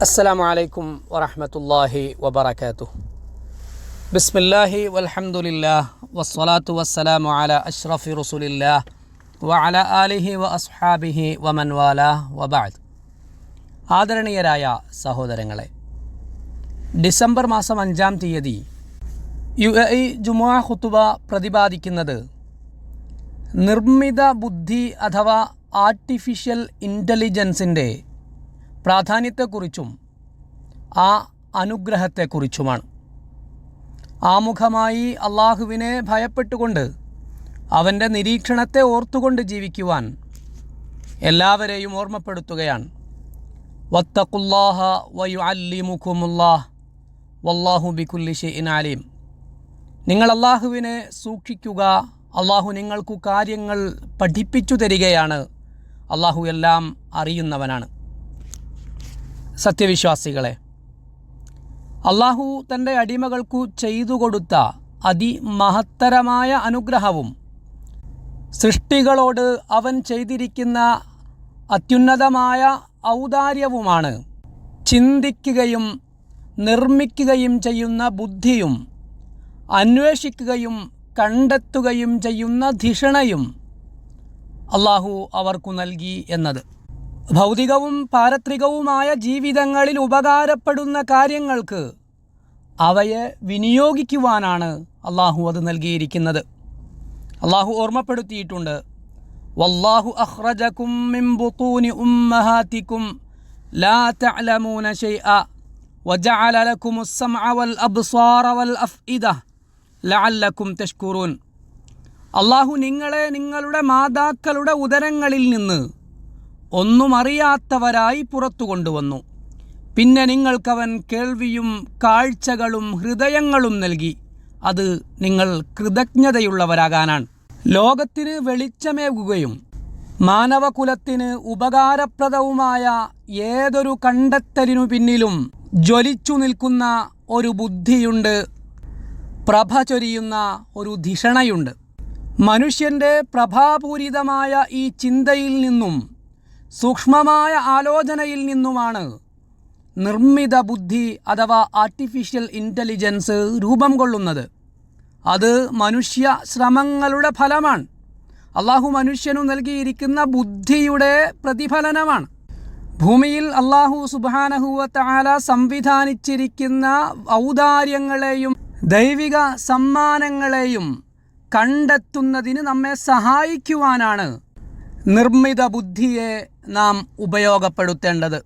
അസ്സലാമു അലൈക്കും വറഹമത്തല്ലാഹി വബർക്കാത്തു ബിസ്മില്ലാഹി വൽഹമുല്ലാ വസ്സലാത്തു വസ്സലാമു അല അഷ്റഫി റസുലില്ലാ വഅല ആലിഹി വ അസ്ഹാബിഹി വമൻവാല വബാദ് ആദരണീയരായ സഹോദരങ്ങളെ ഡിസംബർ മാസം അഞ്ചാം തീയതി യു എ ഇ ജുമാ ഹുത്തുബ പ്രതിപാദിക്കുന്നത് നിർമ്മിത ബുദ്ധി അഥവാ ആർട്ടിഫിഷ്യൽ ഇന്റലിജൻസിന്റെ പ്രാധാന്യത്തെക്കുറിച്ചും ആ അനുഗ്രഹത്തെക്കുറിച്ചുമാണ്. ആമുഖമായി അള്ളാഹുവിനെ ഭയപ്പെട്ടുകൊണ്ട് അവന്റെ നിരീക്ഷണത്തെ ഓർത്തുകൊണ്ട് ജീവിക്കുവാൻ എല്ലാവരെയും ഓർമ്മപ്പെടുത്തുകയാണ്. വത്തക്കുല്ലാഹ വയു അല്ലിമുഖുമുല്ലാഹ് വല്ലാഹു ബിക്കുല്ലിഷി ഇനാലിം നിങ്ങൾ അള്ളാഹുവിനെ സൂക്ഷിക്കുക അള്ളാഹു നിങ്ങൾക്കു കാര്യങ്ങൾ പഠിപ്പിച്ചു തരികയാണ്. അള്ളാഹു എല്ലാം അറിയുന്നവനാണ്. സത്യവിശ്വാസികളെ അള്ളാഹു തന്റെ അടിമകൾക്കു ചെയ്തു കൊടുത്ത അതിമഹത്തരമായ അനുഗ്രഹവും സൃഷ്ടികളോട് അവൻ ചെയ്തിരിക്കുന്ന അത്യുന്നതമായ ഔദാര്യവുമാണ് ചിന്തിക്കുകയും നിർമ്മിക്കുകയും ചെയ്യുന്ന ബുദ്ധിയും അന്വേഷിക്കുകയും കണ്ടെത്തുകയും ചെയ്യുന്ന ധിഷണയും അള്ളാഹു അവർക്കു നൽകി എന്നത്. ഭൗതികവും പാരത്രികവുമായ ജീവിതങ്ങളിൽ ഉപകാരപ്പെടുന്ന കാര്യങ്ങൾക്ക് അവയെ വിനിയോഗിക്കുവാനാണ് അള്ളാഹു അത് നൽകിയിരിക്കുന്നത്. അള്ളാഹു ഓർമ്മപ്പെടുത്തിയിട്ടുണ്ട്. വല്ലാഹു അഖ്റജകും മിൻ ബുത്തൂനി ലാ തഅലമൂന ശൈഅ വജഅല ലക്കുമുസ് സമഅ വൽ അബ്സാറ വൽ അഫ്ഇദ ലഅല്ലക്കും തഷ്കുറൂൻ. അള്ളാഹു നിങ്ങളെ നിങ്ങളുടെ മാതാക്കളുടെ ഉദരങ്ങളിൽ നിന്ന് ഒന്നും അറിയാത്തവരായി പുറത്തു കൊണ്ടുവന്നു. പിന്നെ നിങ്ങൾക്കവൻ കേൾവിയും കാഴ്ചകളും ഹൃദയങ്ങളും നൽകി. അത് നിങ്ങൾ കൃതജ്ഞതയുള്ളവരാകാനാണ്. ലോകത്തിന് വെളിച്ചമേകുകയും മാനവകുലത്തിന് ഉപകാരപ്രദവുമായ ഏതൊരു കണ്ടെത്തലിനു പിന്നിലും ജ്വലിച്ചു നിൽക്കുന്ന ഒരു ബുദ്ധിയുണ്ട്. പ്രഭ ചൊരിയുന്ന ഒരു ധിഷണയുണ്ട്. മനുഷ്യന്റെ പ്രഭാപൂരിതമായ ഈ ചിന്തയിൽ നിന്നും സൂക്ഷ്മമായ ആലോചനയിൽ നിന്നുമാണ് നിർമ്മിത ബുദ്ധി അഥവാ ആർട്ടിഫിഷ്യൽ ഇന്റലിജൻസ് രൂപം കൊള്ളുന്നത്. അത് മനുഷ്യ ശ്രമങ്ങളുടെ ഫലമാണ്. അള്ളാഹു മനുഷ്യനു നൽകിയിരിക്കുന്ന ബുദ്ധിയുടെ പ്രതിഫലനമാണ്. ഭൂമിയിൽ അള്ളാഹു സുബാനഹുവത്താല സംവിധാനിച്ചിരിക്കുന്ന ഔദാര്യങ്ങളെയും ദൈവിക സമ്മാനങ്ങളെയും കണ്ടെത്തുന്നതിന് നമ്മെ സഹായിക്കുവാനാണ് നിർമ്മിത ബുദ്ധിയെ നാം ഉപയോഗപ്പെടുത്തേണ്ടത്.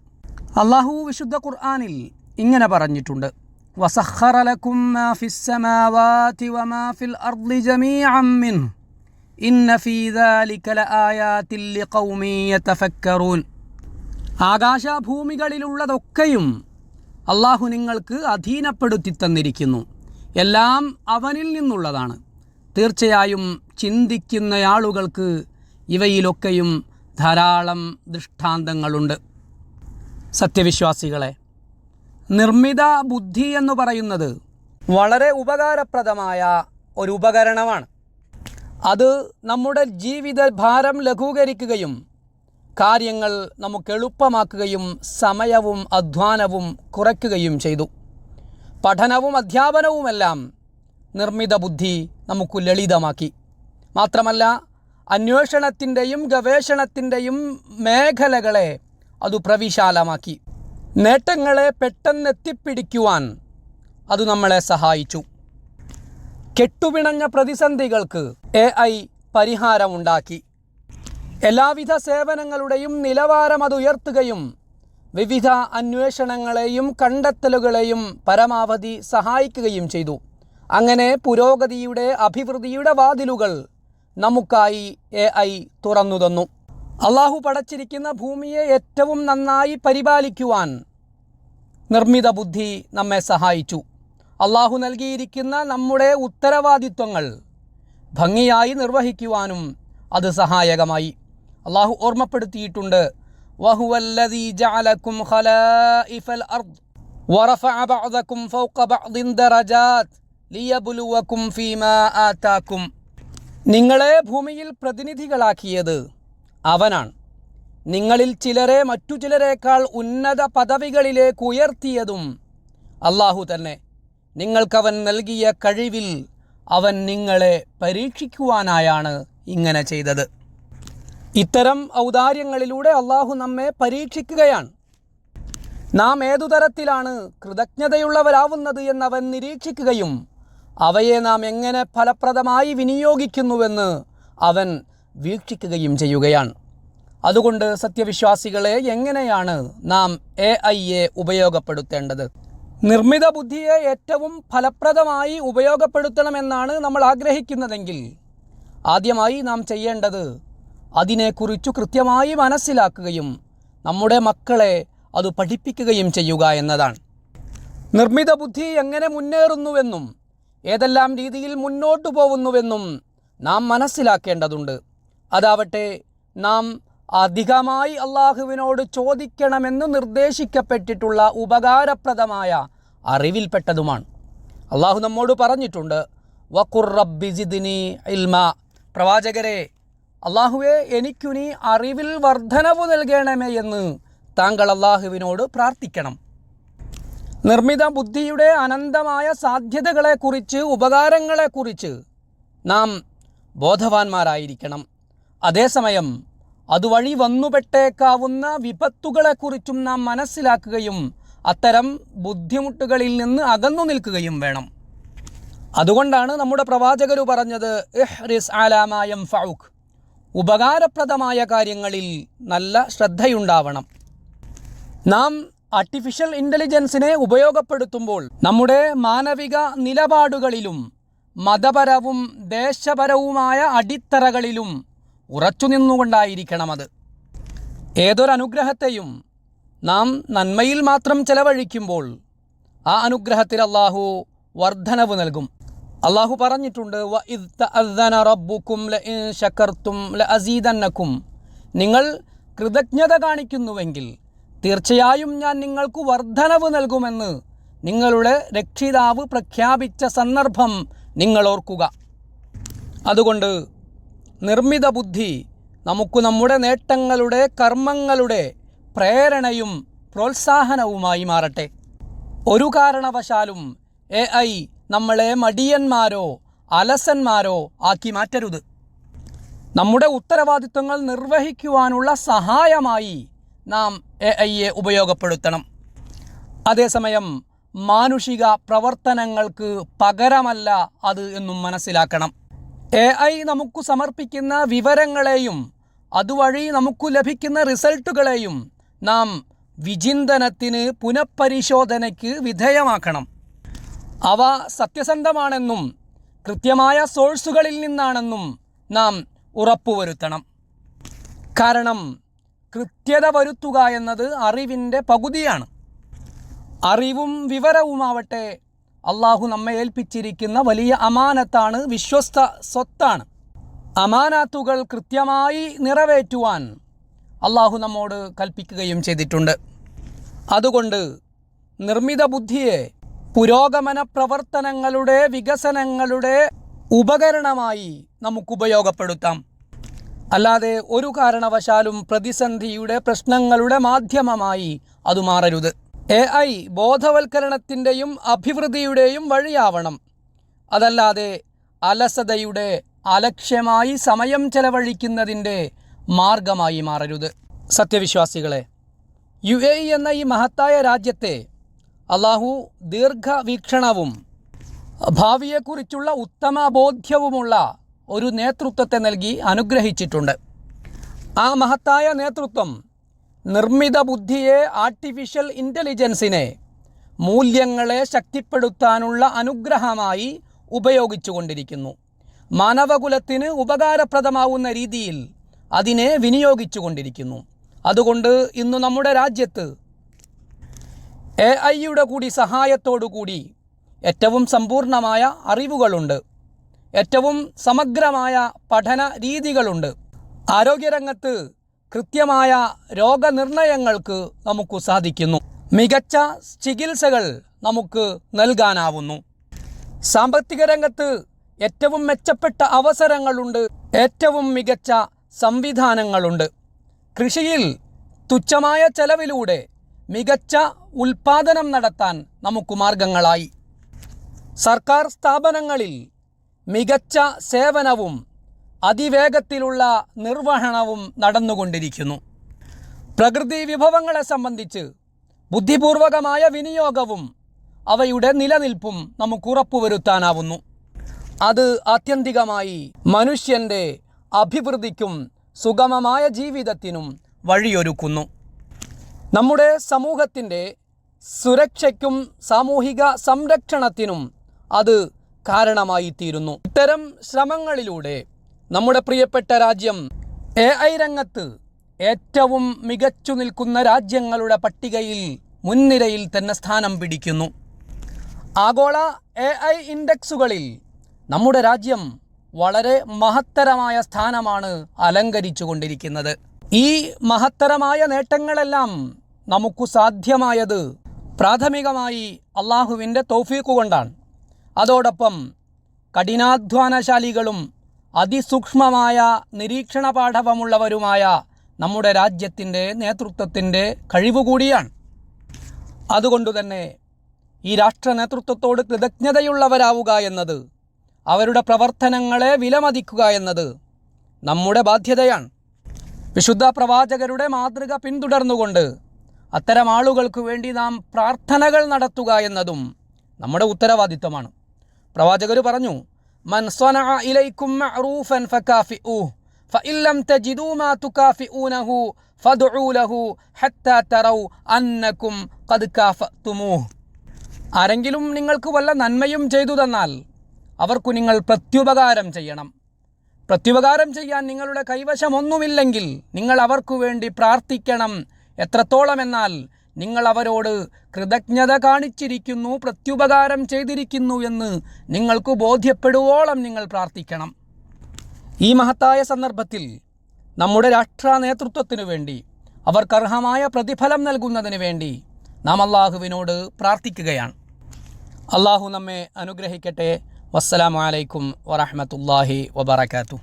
അള്ളാഹു വിശുദ്ധ ഖുർആാനിൽ ഇങ്ങനെ പറഞ്ഞിട്ടുണ്ട്. ആകാശഭൂമികളിലുള്ളതൊക്കെയും അള്ളാഹു നിങ്ങൾക്ക് അധീനപ്പെടുത്തി തന്നിരിക്കുന്നു. എല്ലാം അവനിൽ നിന്നുള്ളതാണ്. തീർച്ചയായും ചിന്തിക്കുന്ന ആളുകൾക്ക് ഇവയിലൊക്കെയും ധാരാളം ദൃഷ്ടാന്തങ്ങളുണ്ട്. സത്യവിശ്വാസികളെ നിർമ്മിത ബുദ്ധി എന്ന് പറയുന്നത് വളരെ ഉപകാരപ്രദമായ ഒരു ഉപകരണമാണ്. അത് നമ്മുടെ ജീവിത ഭാരം ലഘൂകരിക്കുകയും കാര്യങ്ങൾ നമുക്ക് എളുപ്പമാക്കുകയും സമയവും അധ്വാനവും കുറയ്ക്കുകയും ചെയ്തു. പഠനവും അധ്യാപനവുമെല്ലാം നിർമ്മിത ബുദ്ധി നമുക്ക് ലളിതമാക്കി. മാത്രമല്ല അന്വേഷണത്തിന്റെയും ഗവേഷണത്തിന്റെയും മേഖലകളെ അത് പ്രവിശാലമാക്കി. നേട്ടങ്ങളെ പെട്ടെന്നെത്തിപ്പിടിക്കുവാൻ അത് നമ്മളെ സഹായിച്ചു. കെട്ടുപിണഞ്ഞ പ്രതിസന്ധികൾക്ക് എ ഐ പരിഹാരമുണ്ടാക്കി. എല്ലാവിധ സേവനങ്ങളുടെയും നിലവാരം അത് ഉയർത്തുകയും വിവിധ അന്വേഷണങ്ങളെയും കണ്ടെത്തലുകളെയും പരമാവധി സഹായിക്കുകയും ചെയ്തു. അങ്ങനെ പുരോഗതിയുടെ അഭിവൃദ്ധിയുടെ വാതിലുകൾ നമുക്കായി എ ഐ തുറന്നു തന്നു അള്ളാഹു പടച്ചിരിക്കുന്ന ഭൂമിയെ ഏറ്റവും നന്നായി പരിപാലിക്കുവാൻ നിർമ്മിത ബുദ്ധി നമ്മെ സഹായിച്ചു. അള്ളാഹു നൽകിയിരിക്കുന്ന നമ്മുടെ ഉത്തരവാദിത്വങ്ങൾ ഭംഗിയായി നിർവഹിക്കുവാനും അത് സഹായകമായി. അള്ളാഹു ഓർമ്മപ്പെടുത്തിയിട്ടുണ്ട് വഹുവല്ലദീ ഖലായിഫൽ അർദ് വറഫഅ ബഅദകും ഫൗഖ ഫീമാ ആതാക്കും നിങ്ങളെ ഭൂമിയിൽ പ്രതിനിധികളാക്കിയത് അവനാണ്. നിങ്ങളിൽ ചിലരെ മറ്റു ചിലരെക്കാൾ ഉന്നത പദവികളിലേക്ക് ഉയർത്തിയതും അള്ളാഹു തന്നെ. നിങ്ങൾക്കവൻ നൽകിയ കഴിവിൽ അവൻ നിങ്ങളെ പരീക്ഷിക്കുവാനായാണ് ഇങ്ങനെ ചെയ്തത്. ഇത്തരം ഔദാര്യങ്ങളിലൂടെ അള്ളാഹു നമ്മെ പരീക്ഷിക്കുകയാണ്. നാം ഏതു തരത്തിലാണ് കൃതജ്ഞതയുള്ളവരാവുന്നത് എന്നവൻ നിരീക്ഷിക്കുകയും അവയെ നാം എങ്ങനെ ഫലപ്രദമായി വിനിയോഗിക്കുന്നുവെന്ന് അവൻ വീക്ഷിക്കുകയും ചെയ്യുകയാണ്. അതുകൊണ്ട് സത്യവിശ്വാസികളെ എങ്ങനെയാണ് നാം എ ഐയെ ഉപയോഗപ്പെടുത്തേണ്ടത്? നിർമ്മിത ബുദ്ധിയെ ഏറ്റവും ഫലപ്രദമായി ഉപയോഗപ്പെടുത്തണമെന്നാണ് നമ്മൾ ആഗ്രഹിക്കുന്നതെങ്കിൽ ആദ്യമായി നാം ചെയ്യേണ്ടത് അതിനെക്കുറിച്ച് കൃത്യമായി മനസ്സിലാക്കുകയും നമ്മുടെ മക്കളെ അത് പഠിപ്പിക്കുകയും ചെയ്യുക എന്നതാണ്. നിർമ്മിത ബുദ്ധി എങ്ങനെ മുന്നേറുന്നുവെന്നും ഏതെല്ലാം രീതിയിൽ മുന്നോട്ടു പോകുന്നുവെന്നും നാം മനസ്സിലാക്കേണ്ടതുണ്ട്. അതാവട്ടെ നാം അധികമായി അള്ളാഹുവിനോട് ചോദിക്കണമെന്ന് നിർദ്ദേശിക്കപ്പെട്ടിട്ടുള്ള ഉപകാരപ്രദമായ അറിവിൽപ്പെട്ടതുമാണ്. അള്ളാഹു നമ്മോട് പറഞ്ഞിട്ടുണ്ട് വഖുർ റബ്ബി പ്രവാചകരെ അള്ളാഹുവെ എനിക്കു നീ അറിവിൽ വർധനവ് നൽകണമേ എന്ന് താങ്കൾ അള്ളാഹുവിനോട് പ്രാർത്ഥിക്കണം. നിർമ്മിത ബുദ്ധിയുടെ അനന്തമായ സാധ്യതകളെക്കുറിച്ച് ഉപകാരങ്ങളെക്കുറിച്ച് നാം ബോധവാന്മാരായിരിക്കണം. അതേസമയം അതുവഴി വന്നുപെട്ടേക്കാവുന്ന വിപത്തുകളെക്കുറിച്ചും നാം മനസ്സിലാക്കുകയും അത്തരം ബുദ്ധിമുട്ടുകളിൽ നിന്ന് അകന്നു നിൽക്കുകയും വേണം. അതുകൊണ്ടാണ് നമ്മുടെ പ്രവാചകർ പറഞ്ഞത് ഇഹ്റിസ് ആലാമായം ഫൗഖ് ഉപകാരപ്രദമായ കാര്യങ്ങളിൽ നല്ല ശ്രദ്ധയുണ്ടാവണം. നാം ആർട്ടിഫിഷ്യൽ ഇന്റലിജൻസിനെ ഉപയോഗപ്പെടുത്തുമ്പോൾ നമ്മുടെ മാനവിക നിലപാടുകളിലും മതപരവും ദേശപരവുമായ അടിത്തറകളിലും ഉറച്ചു നിന്നുകൊണ്ടായിരിക്കണം അത്. ഏതൊരനുഗ്രഹത്തെയും നാം നന്മയിൽ മാത്രം ചെലവഴിക്കുമ്പോൾ ആ അനുഗ്രഹത്തിൽ അള്ളാഹു വർധനവ് നൽകും. അള്ളാഹു പറഞ്ഞിട്ടുണ്ട് "വ റബ്ബുക്കും ലഇൻ ശകർത്തും ലഅസീദന്നക്കും. നിങ്ങൾ കൃതജ്ഞത കാണിക്കുന്നുവെങ്കിൽ തീർച്ചയായും ഞാൻ നിങ്ങൾക്ക് വർധനവ് നൽകുമെന്ന് നിങ്ങളുടെ രക്ഷിതാവ് പ്രഖ്യാപിച്ച സന്ദർഭം നിങ്ങൾ ഓർക്കുക. അതുകൊണ്ട് നിർമ്മിത ബുദ്ധി നമുക്ക് നമ്മുടെ നേട്ടങ്ങളുടെ കർമ്മങ്ങളുടെ പ്രേരണയും പ്രോത്സാഹനവുമായി മാറട്ടെ. ഒരു കാരണവശാലും എ ഐ നമ്മളെ മടിയന്മാരോ അലസന്മാരോ ആക്കി മാറ്റരുത്. നമ്മുടെ ഉത്തരവാദിത്വങ്ങൾ നിർവഹിക്കുവാനുള്ള സഹായമായി നാം എ ഐയെ ഉപയോഗപ്പെടുത്തണം. അതേസമയം മാനുഷിക പ്രവർത്തനങ്ങൾക്ക് പകരമല്ല അത് എന്നും മനസ്സിലാക്കണം. എ ഐ നമുക്ക് സമർപ്പിക്കുന്ന വിവരങ്ങളെയും അതുവഴി നമുക്ക് ലഭിക്കുന്ന റിസൾട്ടുകളെയും നാം വിചിന്തനത്തിന് പുനഃപരിശോധനയ്ക്ക് വിധേയമാക്കണം. അവ സത്യസന്ധമാണെന്നും കൃത്യമായ സോഴ്സുകളിൽ നിന്നാണെന്നും നാം ഉറപ്പുവരുത്തണം. കാരണം കൃത്യത വരുത്തുക എന്നത് അറിവിന്റെ പകുതിയാണ്. അറിവും വിവരവുമാവട്ടെ അള്ളാഹു നമ്മെ ഏൽപ്പിച്ചിരിക്കുന്ന വലിയ അമാനത്താണ് വിശ്വസ്ത സ്വത്താണ്. അമാനാത്തുകൾ കൃത്യമായി നിറവേറ്റുവാൻ അള്ളാഹു നമ്മോട് കൽപ്പിക്കുകയും ചെയ്തിട്ടുണ്ട്. അതുകൊണ്ട് നിർമ്മിത ബുദ്ധിയെ പുരോഗമന പ്രവർത്തനങ്ങളുടെ വികസനങ്ങളുടെ ഉപകരണമായി നമുക്ക് ഉപയോഗപ്പെടുത്താം അല്ലാതെ ഒരു കാരണവശാലും പ്രതിസന്ധിയുടെ പ്രശ്നങ്ങളുടെ മാധ്യമമായി അത് മാറരുത്. എ ഐ ബോധവൽക്കരണത്തിന്റെയും അഭിവൃദ്ധിയുടെയും വഴിയാവണം. അതല്ലാതെ അലസതയുടെ അലക്ഷ്യമായി സമയം ചെലവഴിക്കുന്നതിന്റെ മാർഗമായി മാറരുത്. സത്യവിശ്വാസികളെ യു എ എന്ന ഈ മഹത്തായ രാജ്യത്തെ അള്ളാഹു ദീർഘവീക്ഷണവും ഭാവിയെക്കുറിച്ചുള്ള ഉത്തമ ബോധ്യവുമുള്ള ഒരു നേതൃത്വത്തെ നൽകി അനുഗ്രഹിച്ചിട്ടുണ്ട്. ആ മഹത്തായ നേതൃത്വം നിർമ്മിത ബുദ്ധിയെ ആർട്ടിഫിഷ്യൽ ഇന്റലിജൻസിനെ മൂല്യങ്ങളെ ശക്തിപ്പെടുത്താനുള്ള അനുഗ്രഹമായി ഉപയോഗിച്ചുകൊണ്ടിരിക്കുന്നു. മാനവകുലത്തിന് ഉപകാരപ്രദമാവുന്ന രീതിയിൽ അതിനെ വിനിയോഗിച്ചുകൊണ്ടിരിക്കുന്നു. അതുകൊണ്ട് ഇന്ന് നമ്മുടെ രാജ്യത്ത് എ ഐയുടെ കൂടി സഹായത്തോടു കൂടി ഏറ്റവും സമ്പൂർണമായ അറിവുകളുണ്ട്. ഏറ്റവും സമഗ്രമായ പഠന രീതികളുണ്ട്. ആരോഗ്യരംഗത്ത് കൃത്യമായ രോഗനിർണയങ്ങൾക്ക് നമുക്ക് സാധിക്കുന്നു. മികച്ച ചികിത്സകൾ നമുക്ക് നൽകാനാവുന്നു. സാമ്പത്തിക രംഗത്ത് ഏറ്റവും മെച്ചപ്പെട്ട അവസരങ്ങളുണ്ട്. ഏറ്റവും മികച്ച സംവിധാനങ്ങളുണ്ട്. കൃഷിയിൽ തുച്ഛമായ ചെലവിലൂടെ മികച്ച ഉൽപാദനം നടത്താൻ നമുക്ക് മാർഗങ്ങളായി. സർക്കാർ സ്ഥാപനങ്ങളിൽ മികച്ച സേവനവും അതിവേഗത്തിലുള്ള നിർവഹണവും നടന്നുകൊണ്ടിരിക്കുന്നു. പ്രകൃതി വിഭവങ്ങളെ സംബന്ധിച്ച് ബുദ്ധിപൂർവകമായ വിനിയോഗവും അവയുടെ നിലനിൽപ്പും നമുക്ക് ഉറപ്പുവരുത്താനാവുന്നു. അത് ആത്യന്തികമായി മനുഷ്യന്റെ അഭിവൃദ്ധിക്കും സുഗമമായ ജീവിതത്തിനും വഴിയൊരുക്കുന്നു. നമ്മുടെ സമൂഹത്തിന്റെ സുരക്ഷയ്ക്കും സാമൂഹിക സംരക്ഷണത്തിനും അത് കാരണമായി തീരുന്നു ഇത്തരം ശ്രമങ്ങളിലൂടെ നമ്മുടെ പ്രിയപ്പെട്ട രാജ്യം എ ഐ രംഗത്ത് ഏറ്റവും മികച്ചു നിൽക്കുന്ന രാജ്യങ്ങളുടെ പട്ടികയിൽ മുൻനിരയിൽ തന്നെ സ്ഥാനം പിടിക്കുന്നു. ആഗോള എ ഐ ഇൻഡെക്സുകളിൽ നമ്മുടെ രാജ്യം വളരെ മഹത്തരമായ സ്ഥാനമാണ് അലങ്കരിച്ചു കൊണ്ടിരിക്കുന്നത് ഈ മഹത്തരമായ നേട്ടങ്ങളെല്ലാം നമുക്ക് സാധ്യമായത് പ്രാഥമികമായി അള്ളാഹുവിന്റെ തൗഫീഖ് കൊണ്ടാണ്. അതോടൊപ്പം കഠിനാധ്വാനശാലികളും അതിസൂക്ഷ്മമായ നിരീക്ഷണ പാഠവമുള്ളവരുമായ നമ്മുടെ രാജ്യത്തിന്റെ നേതൃത്വത്തിന്റെ കഴിവുകൂടിയാണ്. അതുകൊണ്ടുതന്നെ ഈ രാഷ്ട്ര നേതൃത്വത്തോട് കൃതജ്ഞതയുള്ളവരാവുക എന്നത് അവരുടെ പ്രവർത്തനങ്ങളെ വിലമതിക്കുക എന്നത് നമ്മുടെ ബാധ്യതയാണ്. വിശുദ്ധ പ്രവാചകരുടെ മാതൃക പിന്തുടർന്നുകൊണ്ട് അത്തരം ആളുകൾക്ക് വേണ്ടി നാം പ്രാർത്ഥനകൾ നടത്തുക എന്നതും നമ്മുടെ ഉത്തരവാദിത്തമാണ് പ്രവാചകർ പറഞ്ഞു മഅറൂഫൻ ആരെങ്കിലും നിങ്ങൾക്ക് വല്ല നന്മയും ചെയ്തു തന്നാൽ അവർക്കു നിങ്ങൾ പ്രത്യുപകാരം ചെയ്യണം. പ്രത്യുപകാരം ചെയ്യാൻ നിങ്ങളുടെ കൈവശമൊന്നുമില്ലെങ്കിൽ നിങ്ങൾ അവർക്കു വേണ്ടി പ്രാർത്ഥിക്കണം എത്രത്തോളം എന്നാൽ നിങ്ങൾ അവരോട് കൃതജ്ഞത കാണിച്ചിരിക്കുന്നു പ്രത്യുപകാരം ചെയ്തിരിക്കുന്നു എന്ന് നിങ്ങൾക്ക് ബോധ്യപ്പെടുവോളം നിങ്ങൾ പ്രാർത്ഥിക്കണം. ഈ മഹത്തായ സന്ദർഭത്തിൽ നമ്മുടെ രാഷ്ട്ര നേതൃത്വത്തിനു വേണ്ടി അവർക്കർഹമായ പ്രതിഫലം നൽകുന്നതിന് വേണ്ടി നാം അള്ളാഹുവിനോട് പ്രാർത്ഥിക്കുകയാണ്. അള്ളാഹു നമ്മെ അനുഗ്രഹിക്കട്ടെ. വസ്സലാമലൈക്കും വറഹമത്തല്ലാഹി വബർക്കാത്തു